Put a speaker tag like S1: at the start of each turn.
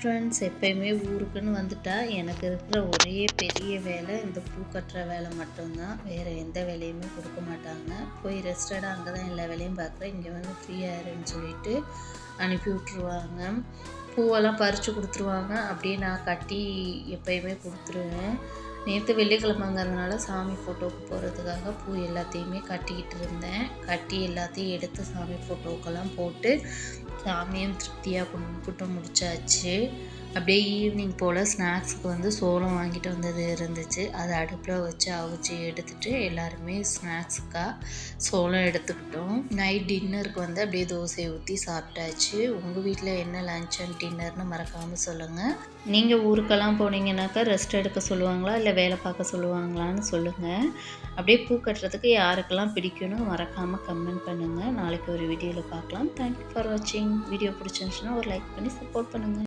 S1: Friends எப்பயுமே ஊருக்குன்னு வந்துட்டா எனக்கு இருக்கிற ஒரே பெரிய வேலை இந்த பூ கட்டுற வேலை மட்டும்தான். வேறு எந்த வேலையுமே கொடுக்க மாட்டாங்க. போய் ரெஸ்டடாக அங்கே தான் எல்லா வேலையும் பார்க்குறேன். இங்கே வந்து ஃப்ரீயாக இருன்னு சொல்லிட்டு அனுப்பி விட்ருவாங்க பூவெல்லாம் பறித்து கொடுத்துருவாங்க. அப்படியே நான் கட்டி எப்பயுமே கொடுத்துருவேன். நேற்று வெள்ளிக்கிழமைங்கிறதுனால சாமி ஃபோட்டோவுக்கு போகிறதுக்காக பூ எல்லாத்தையுமே கட்டிக்கிட்டு இருந்தேன். கட்டி எல்லாத்தையும் எடுத்து சாமி ஃபோட்டோக்கெல்லாம் போட்டு சாமியும் திருப்தியாக கும்பிட்டு முடிச்சாச்சு. அப்படியே ஈவினிங் போல் ஸ்நாக்ஸுக்கு வந்து சோளம் வாங்கிட்டு வந்தது இருந்துச்சு. அதை அடுப்பில் வச்சு அவிச்சு எடுத்துகிட்டு எல்லாருமே ஸ்நாக்ஸுக்காக சோளம் எடுத்துக்கிட்டோம். நைட் டின்னருக்கு வந்து அப்படியே தோசையை ஊற்றி சாப்பிட்டாச்சு. உங்கள் வீட்டில் என்ன லன்ச் அண்ட் டின்னர்னு மறக்காமல் சொல்லுங்கள் நீங்கள் ஊருக்கெல்லாம் போனீங்கன்னாக்கா ரெஸ்ட் எடுக்க சொல்லுவாங்களா? இல்லை வேலை பார்க்க சொல்லுவாங்களான்னு சொல்லுங்கள் அப்படியே பூ கட்டுறதுக்கு யாருக்கெல்லாம் பிடிக்கும்னு மறக்காமல் கமெண்ட் பண்ணுங்கள் நாளைக்கு ஒரு வீடியோவில் பார்க்கலாம். தேங்க்யூ ஃபார் வாட்சிங் வீடியோ பிடிச்சிருந்துச்சுன்னா ஒரு லைக் பண்ணி சப்போர்ட் பண்ணுங்கள்